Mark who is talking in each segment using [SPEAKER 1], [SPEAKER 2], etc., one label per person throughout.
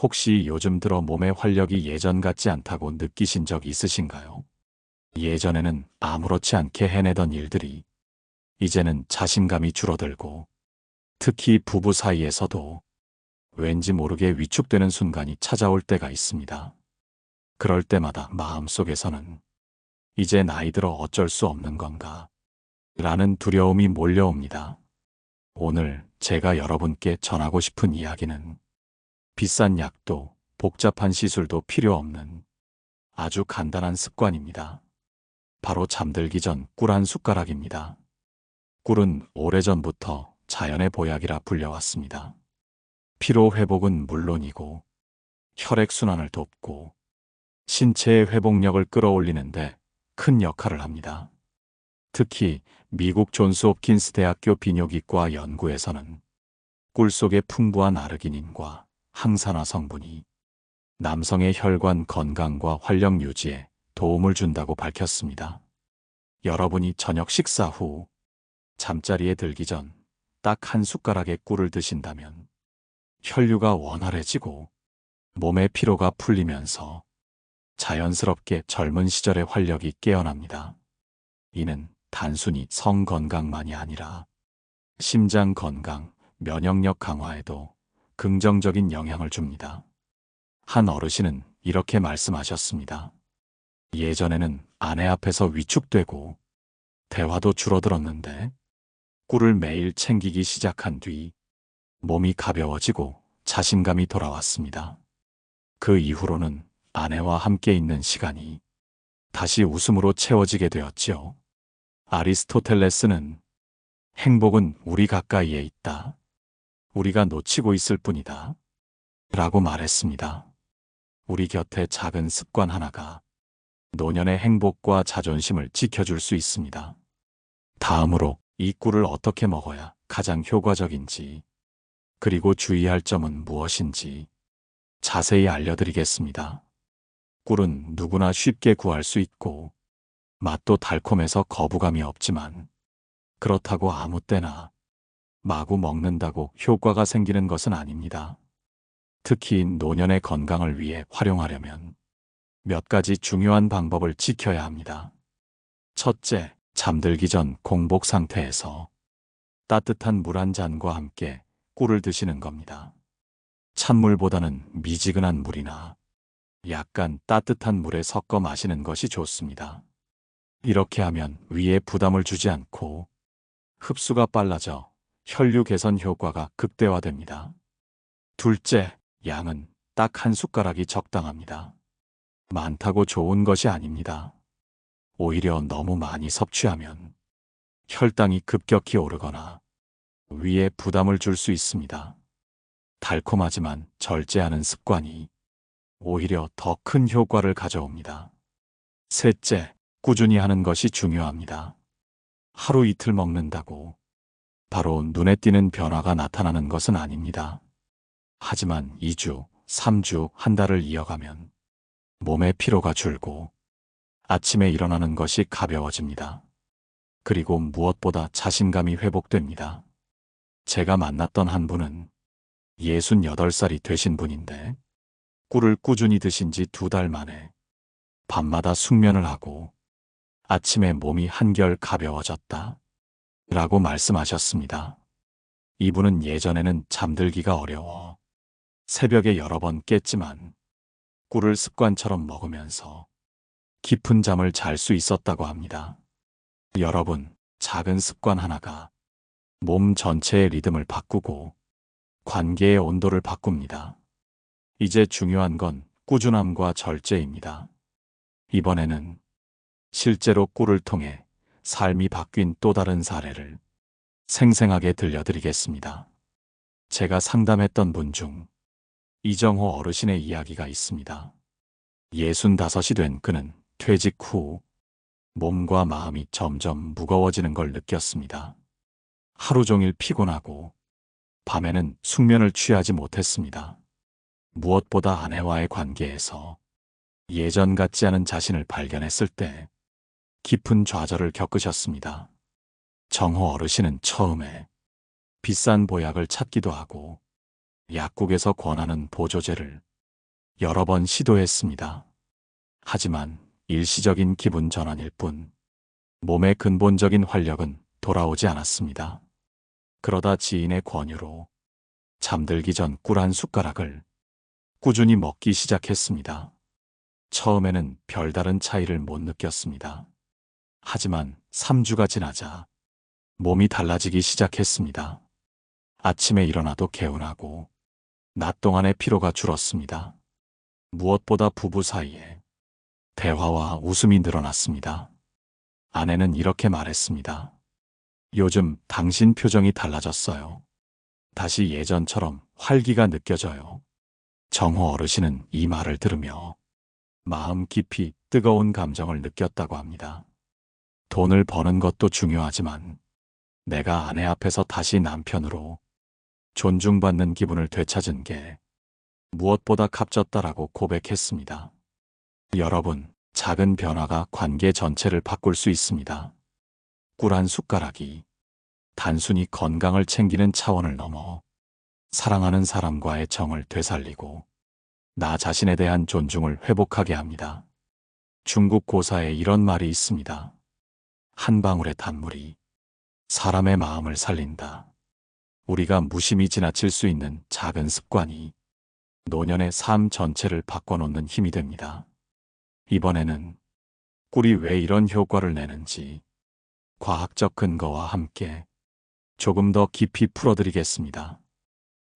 [SPEAKER 1] 혹시 요즘 들어 몸의 활력이 예전 같지 않다고 느끼신 적 있으신가요? 예전에는 아무렇지 않게 해내던 일들이 이제는 자신감이 줄어들고 특히 부부 사이에서도 왠지 모르게 위축되는 순간이 찾아올 때가 있습니다. 그럴 때마다 마음속에서는 이제 나이 들어 어쩔 수 없는 건가 라는 두려움이 몰려옵니다. 오늘 제가 여러분께 전하고 싶은 이야기는 비싼 약도 복잡한 시술도 필요 없는 아주 간단한 습관입니다. 바로 잠들기 전 꿀 한 숟가락입니다. 꿀은 오래전부터 자연의 보약이라 불려왔습니다. 피로 회복은 물론이고 혈액순환을 돕고 신체의 회복력을 끌어올리는데 큰 역할을 합니다. 특히 미국 존스 홉킨스 대학교 비뇨기과 연구에서는 꿀 속의 풍부한 아르기닌과 항산화 성분이 남성의 혈관 건강과 활력 유지에 도움을 준다고 밝혔습니다. 여러분이 저녁 식사 후 잠자리에 들기 전 딱 한 숟가락의 꿀을 드신다면 혈류가 원활해지고 몸의 피로가 풀리면서 자연스럽게 젊은 시절의 활력이 깨어납니다. 이는 단순히 성 건강만이 아니라 심장 건강, 면역력 강화에도 긍정적인 영향을 줍니다. 한 어르신은 이렇게 말씀하셨습니다. 예전에는 아내 앞에서 위축되고 대화도 줄어들었는데 꿀을 매일 챙기기 시작한 뒤 몸이 가벼워지고 자신감이 돌아왔습니다. 그 이후로는 아내와 함께 있는 시간이 다시 웃음으로 채워지게 되었지요. 아리스토텔레스는 행복은 우리 가까이에 있다. 우리가 놓치고 있을 뿐이다. 라고 말했습니다. 우리 곁에 작은 습관 하나가 노년의 행복과 자존심을 지켜줄 수 있습니다. 다음으로 이 꿀을 어떻게 먹어야 가장 효과적인지, 그리고 주의할 점은 무엇인지 자세히 알려드리겠습니다. 꿀은 누구나 쉽게 구할 수 있고, 맛도 달콤해서 거부감이 없지만, 그렇다고 아무 때나 마구 먹는다고 효과가 생기는 것은 아닙니다. 특히 노년의 건강을 위해 활용하려면 몇 가지 중요한 방법을 지켜야 합니다. 첫째, 잠들기 전 공복 상태에서 따뜻한 물 한 잔과 함께 꿀을 드시는 겁니다. 찬물보다는 미지근한 물이나 약간 따뜻한 물에 섞어 마시는 것이 좋습니다. 이렇게 하면 위에 부담을 주지 않고 흡수가 빨라져 혈류 개선 효과가 극대화됩니다. 둘째, 양은 딱 한 숟가락이 적당합니다. 많다고 좋은 것이 아닙니다. 오히려 너무 많이 섭취하면 혈당이 급격히 오르거나 위에 부담을 줄 수 있습니다. 달콤하지만 절제하는 습관이 오히려 더 큰 효과를 가져옵니다. 셋째, 꾸준히 하는 것이 중요합니다. 하루 이틀 먹는다고 바로 눈에 띄는 변화가 나타나는 것은 아닙니다. 하지만 2주, 3주, 한 달을 이어가면 몸의 피로가 줄고 아침에 일어나는 것이 가벼워집니다. 그리고 무엇보다 자신감이 회복됩니다. 제가 만났던 한 분은 68살이 되신 분인데 꿀을 꾸준히 드신 지 두 달 만에 밤마다 숙면을 하고 아침에 몸이 한결 가벼워졌다. 라고 말씀하셨습니다. 이분은 예전에는 잠들기가 어려워 새벽에 여러 번 깼지만 꿀을 습관처럼 먹으면서 깊은 잠을 잘 수 있었다고 합니다. 여러분, 작은 습관 하나가 몸 전체의 리듬을 바꾸고 관계의 온도를 바꿉니다. 이제 중요한 건 꾸준함과 절제입니다. 이번에는 실제로 꿀을 통해 삶이 바뀐 또 다른 사례를 생생하게 들려드리겠습니다. 제가 상담했던 분 중 이정호 어르신의 이야기가 있습니다. 65이 된 그는 퇴직 후 몸과 마음이 점점 무거워지는 걸 느꼈습니다. 하루 종일 피곤하고 밤에는 숙면을 취하지 못했습니다. 무엇보다 아내와의 관계에서 예전 같지 않은 자신을 발견했을 때 깊은 좌절을 겪으셨습니다. 정호 어르신은 처음에 비싼 보약을 찾기도 하고 약국에서 권하는 보조제를 여러 번 시도했습니다. 하지만 일시적인 기분 전환일 뿐 몸의 근본적인 활력은 돌아오지 않았습니다. 그러다 지인의 권유로 잠들기 전 꿀 한 숟가락을 꾸준히 먹기 시작했습니다. 처음에는 별다른 차이를 못 느꼈습니다. 하지만 3주가 지나자 몸이 달라지기 시작했습니다. 아침에 일어나도 개운하고 낮 동안의 피로가 줄었습니다. 무엇보다 부부 사이에 대화와 웃음이 늘어났습니다. 아내는 이렇게 말했습니다. 요즘 당신 표정이 달라졌어요. 다시 예전처럼 활기가 느껴져요. 정호 어르신은 이 말을 들으며 마음 깊이 뜨거운 감정을 느꼈다고 합니다. 돈을 버는 것도 중요하지만 내가 아내 앞에서 다시 남편으로 존중받는 기분을 되찾은 게 무엇보다 값졌다라고 고백했습니다. 여러분, 작은 변화가 관계 전체를 바꿀 수 있습니다. 꿀한 숟가락이 단순히 건강을 챙기는 차원을 넘어 사랑하는 사람과의 정을 되살리고 나 자신에 대한 존중을 회복하게 합니다. 중국 고사에 이런 말이 있습니다. 한 방울의 단물이 사람의 마음을 살린다. 우리가 무심히 지나칠 수 있는 작은 습관이 노년의 삶 전체를 바꿔놓는 힘이 됩니다. 이번에는 꿀이 왜 이런 효과를 내는지 과학적 근거와 함께 조금 더 깊이 풀어드리겠습니다.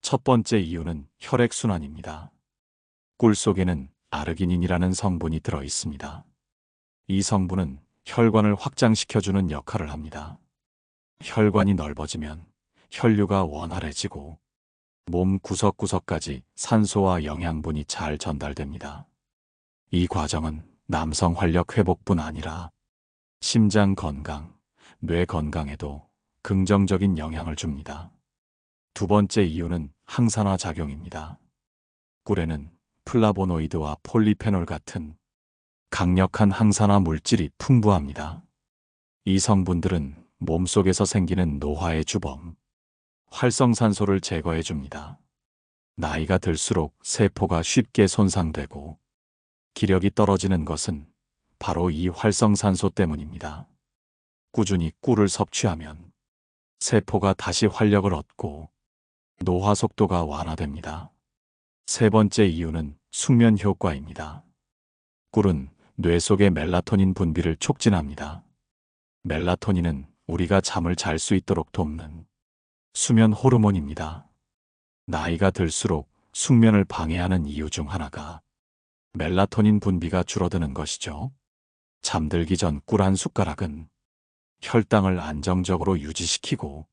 [SPEAKER 1] 첫 번째 이유는 혈액순환입니다. 꿀 속에는 아르기닌이라는 성분이 들어 있습니다. 이 성분은 혈관을 확장시켜주는 역할을 합니다. 혈관이 넓어지면 혈류가 원활해지고 몸 구석구석까지 산소와 영양분이 잘 전달됩니다. 이 과정은 남성 활력 회복뿐 아니라 심장 건강, 뇌 건강에도 긍정적인 영향을 줍니다. 두 번째 이유는 항산화 작용입니다. 꿀에는 플라보노이드와 폴리페놀 같은 강력한 항산화 물질이 풍부합니다. 이 성분들은 몸속에서 생기는 노화의 주범, 활성산소를 제거해 줍니다. 나이가 들수록 세포가 쉽게 손상되고 기력이 떨어지는 것은 바로 이 활성산소 때문입니다. 꾸준히 꿀을 섭취하면 세포가 다시 활력을 얻고 노화 속도가 완화됩니다. 세 번째 이유는 숙면 효과입니다. 꿀은 뇌 속의 멜라토닌 분비를 촉진합니다. 멜라토닌은 우리가 잠을 잘 수 있도록 돕는 수면 호르몬입니다. 나이가 들수록 숙면을 방해하는 이유 중 하나가 멜라토닌 분비가 줄어드는 것이죠. 잠들기 전 꿀 한 숟가락은 혈당을 안정적으로 유지시키고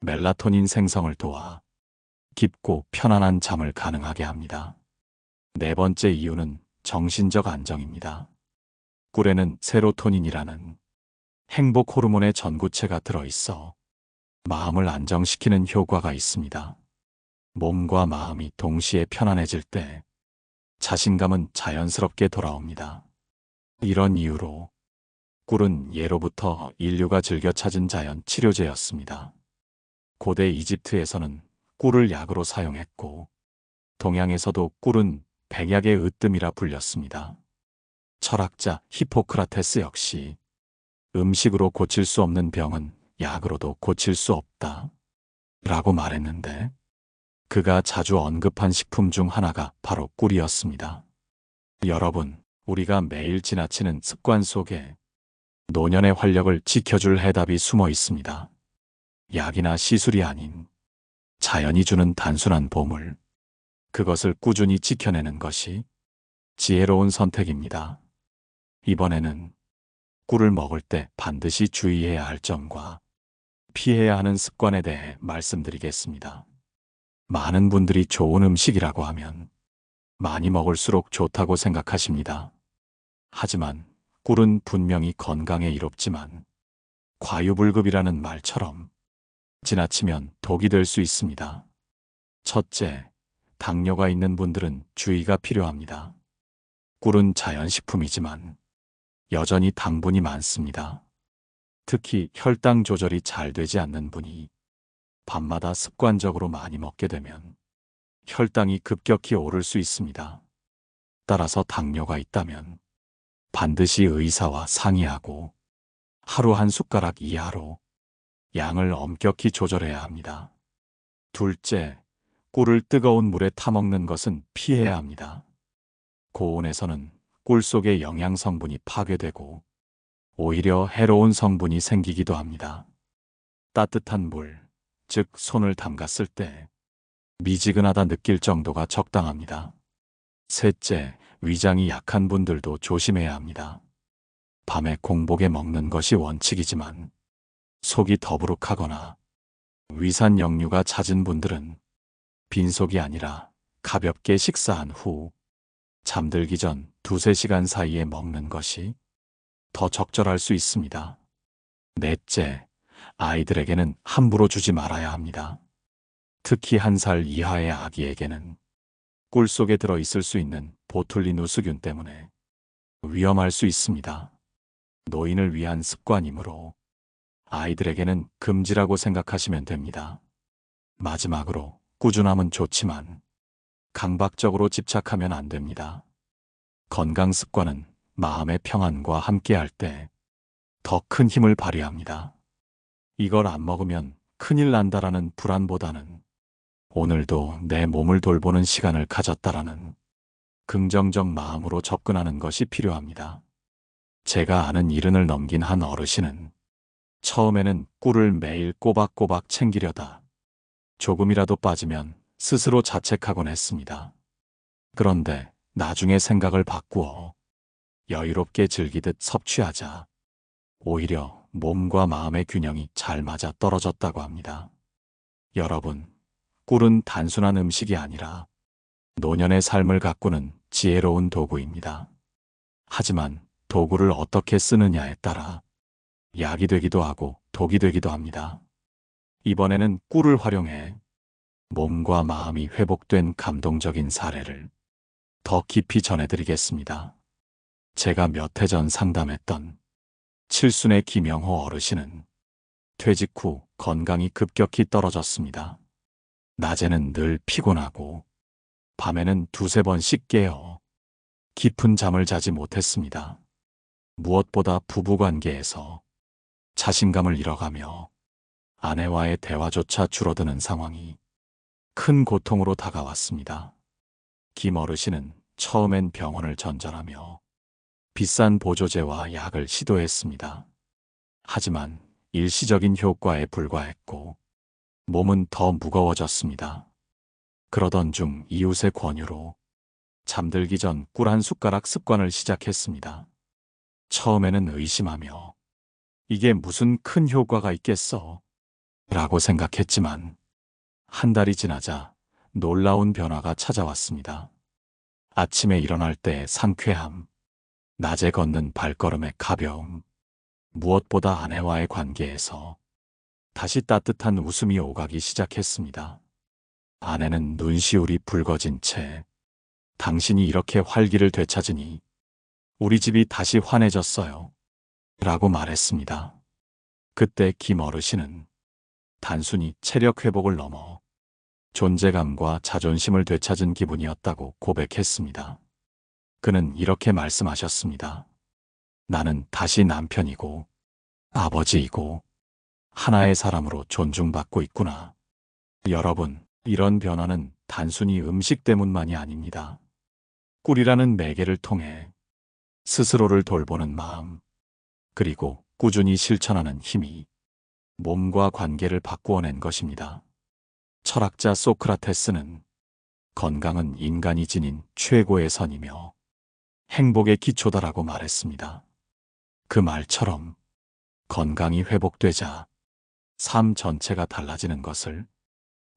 [SPEAKER 1] 멜라토닌 생성을 도와 깊고 편안한 잠을 가능하게 합니다. 네 번째 이유는 정신적 안정입니다. 꿀에는 세로토닌이라는 행복 호르몬의 전구체가 들어있어 마음을 안정시키는 효과가 있습니다. 몸과 마음이 동시에 편안해질 때 자신감은 자연스럽게 돌아옵니다. 이런 이유로 꿀은 예로부터 인류가 즐겨 찾은 자연 치료제였습니다. 고대 이집트에서는 꿀을 약으로 사용했고 동양에서도 꿀은 백약의 으뜸이라 불렸습니다. 철학자 히포크라테스 역시 음식으로 고칠 수 없는 병은 약으로도 고칠 수 없다. 라고 말했는데 그가 자주 언급한 식품 중 하나가 바로 꿀이었습니다. 여러분, 우리가 매일 지나치는 습관 속에 노년의 활력을 지켜줄 해답이 숨어 있습니다. 약이나 시술이 아닌 자연이 주는 단순한 보물. 그것을 꾸준히 지켜내는 것이 지혜로운 선택입니다. 이번에는 꿀을 먹을 때 반드시 주의해야 할 점과 피해야 하는 습관에 대해 말씀드리겠습니다. 많은 분들이 좋은 음식이라고 하면 많이 먹을수록 좋다고 생각하십니다. 하지만 꿀은 분명히 건강에 이롭지만 과유불급이라는 말처럼 지나치면 독이 될 수 있습니다. 첫째, 당뇨가 있는 분들은 주의가 필요합니다. 꿀은 자연식품이지만 여전히 당분이 많습니다. 특히 혈당 조절이 잘 되지 않는 분이 밤마다 습관적으로 많이 먹게 되면 혈당이 급격히 오를 수 있습니다. 따라서 당뇨가 있다면 반드시 의사와 상의하고 하루 한 숟가락 이하로 양을 엄격히 조절해야 합니다. 둘째, 꿀을 뜨거운 물에 타먹는 것은 피해야 합니다. 고온에서는 꿀 속의 영양 성분이 파괴되고 오히려 해로운 성분이 생기기도 합니다. 따뜻한 물, 즉 손을 담갔을 때 미지근하다 느낄 정도가 적당합니다. 셋째, 위장이 약한 분들도 조심해야 합니다. 밤에 공복에 먹는 것이 원칙이지만 속이 더부룩하거나 위산 역류가 잦은 분들은 빈속이 아니라 가볍게 식사한 후 잠들기 전 두세 시간 사이에 먹는 것이 더 적절할 수 있습니다. 넷째, 아이들에게는 함부로 주지 말아야 합니다. 특히 한 살 이하의 아기에게는 꿀 속에 들어 있을 수 있는 보툴리누스균 때문에 위험할 수 있습니다. 노인을 위한 습관이므로 아이들에게는 금지라고 생각하시면 됩니다. 마지막으로 꾸준함은 좋지만 강박적으로 집착하면 안 됩니다. 건강 습관은 마음의 평안과 함께할 때 더 큰 힘을 발휘합니다. 이걸 안 먹으면 큰일 난다라는 불안보다는 오늘도 내 몸을 돌보는 시간을 가졌다라는 긍정적 마음으로 접근하는 것이 필요합니다. 제가 아는 이른을 넘긴 한 어르신은 처음에는 꿀을 매일 꼬박꼬박 챙기려다 조금이라도 빠지면 스스로 자책하곤 했습니다. 그런데 나중에 생각을 바꾸어 여유롭게 즐기듯 섭취하자 오히려 몸과 마음의 균형이 잘 맞아 떨어졌다고 합니다. 여러분, 꿀은 단순한 음식이 아니라 노년의 삶을 가꾸는 지혜로운 도구입니다. 하지만 도구를 어떻게 쓰느냐에 따라 약이 되기도 하고 독이 되기도 합니다. 이번에는 꿀을 활용해 몸과 마음이 회복된 감동적인 사례를 더 깊이 전해드리겠습니다. 제가 몇 해 전 상담했던 칠순의 김영호 어르신은 퇴직 후 건강이 급격히 떨어졌습니다. 낮에는 늘 피곤하고 밤에는 두세 번씩 깨어 깊은 잠을 자지 못했습니다. 무엇보다 부부관계에서 자신감을 잃어가며 아내와의 대화조차 줄어드는 상황이 큰 고통으로 다가왔습니다. 김 어르신은 처음엔 병원을 전전하며 비싼 보조제와 약을 시도했습니다. 하지만 일시적인 효과에 불과했고 몸은 더 무거워졌습니다. 그러던 중 이웃의 권유로 잠들기 전 꿀 한 숟가락 습관을 시작했습니다. 처음에는 의심하며 이게 무슨 큰 효과가 있겠어? 라고 생각했지만 한 달이 지나자 놀라운 변화가 찾아왔습니다. 아침에 일어날 때 상쾌함, 낮에 걷는 발걸음의 가벼움, 무엇보다 아내와의 관계에서 다시 따뜻한 웃음이 오가기 시작했습니다. 아내는 눈시울이 붉어진 채 당신이 이렇게 활기를 되찾으니 우리 집이 다시 환해졌어요. 라고 말했습니다. 그때 김 어르신은 단순히 체력 회복을 넘어 존재감과 자존심을 되찾은 기분이었다고 고백했습니다. 그는 이렇게 말씀하셨습니다. 나는 다시 남편이고 아버지이고 하나의 사람으로 존중받고 있구나. 여러분, 이런 변화는 단순히 음식 때문만이 아닙니다. 꿀이라는 매개를 통해 스스로를 돌보는 마음, 그리고 꾸준히 실천하는 힘이 몸과 관계를 바꾸어낸 것입니다. 철학자 소크라테스는 건강은 인간이 지닌 최고의 선이며 행복의 기초다라고 말했습니다. 그 말처럼 건강이 회복되자 삶 전체가 달라지는 것을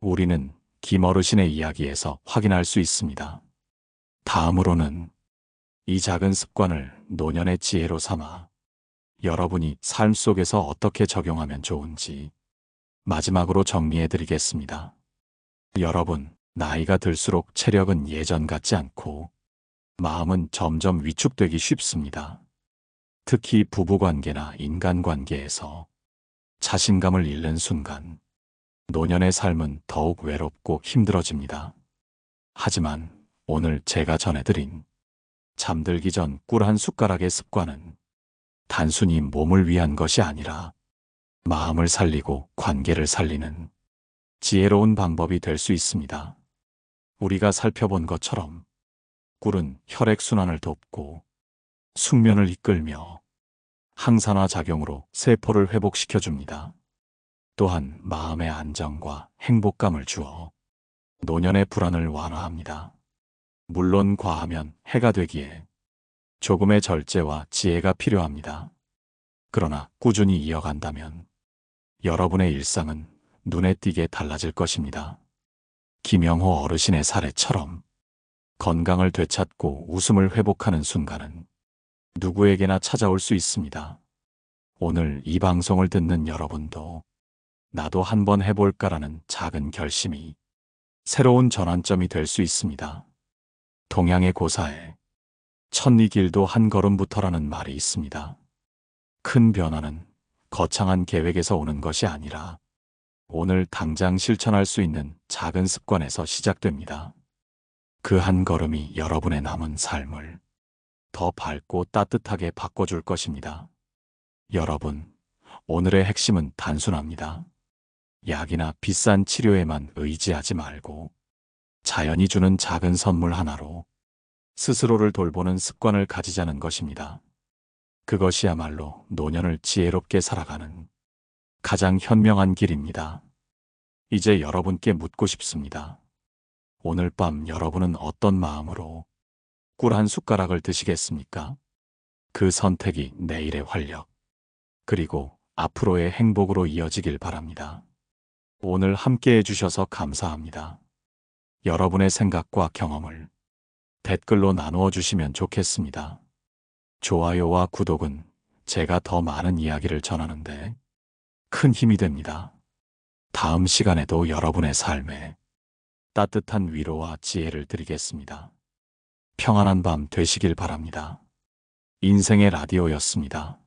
[SPEAKER 1] 우리는 김어르신의 이야기에서 확인할 수 있습니다. 다음으로는 이 작은 습관을 노년의 지혜로 삼아 여러분이 삶 속에서 어떻게 적용하면 좋은지 마지막으로 정리해 드리겠습니다. 여러분, 나이가 들수록 체력은 예전 같지 않고 마음은 점점 위축되기 쉽습니다. 특히 부부관계나 인간관계에서 자신감을 잃는 순간 노년의 삶은 더욱 외롭고 힘들어집니다. 하지만 오늘 제가 전해드린 잠들기 전 꿀 한 숟가락의 습관은 단순히 몸을 위한 것이 아니라 마음을 살리고 관계를 살리는 지혜로운 방법이 될 수 있습니다. 우리가 살펴본 것처럼 꿀은 혈액순환을 돕고 숙면을 이끌며 항산화 작용으로 세포를 회복시켜 줍니다. 또한 마음의 안정과 행복감을 주어 노년의 불안을 완화합니다. 물론 과하면 해가 되기에 조금의 절제와 지혜가 필요합니다. 그러나 꾸준히 이어간다면 여러분의 일상은 눈에 띄게 달라질 것입니다. 김영호 어르신의 사례처럼 건강을 되찾고 웃음을 회복하는 순간은 누구에게나 찾아올 수 있습니다. 오늘 이 방송을 듣는 여러분도 나도 한번 해볼까라는 작은 결심이 새로운 전환점이 될 수 있습니다. 동양의 고사에 천리 길도 한 걸음부터라는 말이 있습니다. 큰 변화는 거창한 계획에서 오는 것이 아니라 오늘 당장 실천할 수 있는 작은 습관에서 시작됩니다. 그 한 걸음이 여러분의 남은 삶을 더 밝고 따뜻하게 바꿔줄 것입니다. 여러분, 오늘의 핵심은 단순합니다. 약이나 비싼 치료에만 의지하지 말고 자연이 주는 작은 선물 하나로 스스로를 돌보는 습관을 가지자는 것입니다. 그것이야말로 노년을 지혜롭게 살아가는 가장 현명한 길입니다. 이제 여러분께 묻고 싶습니다. 오늘 밤 여러분은 어떤 마음으로 꿀 한 숟가락을 드시겠습니까? 그 선택이 내일의 활력, 그리고 앞으로의 행복으로 이어지길 바랍니다. 오늘 함께 해주셔서 감사합니다. 여러분의 생각과 경험을 댓글로 나누어 주시면 좋겠습니다. 좋아요와 구독은 제가 더 많은 이야기를 전하는데 큰 힘이 됩니다. 다음 시간에도 여러분의 삶에 따뜻한 위로와 지혜를 드리겠습니다. 평안한 밤 되시길 바랍니다. 인생의 라디오였습니다.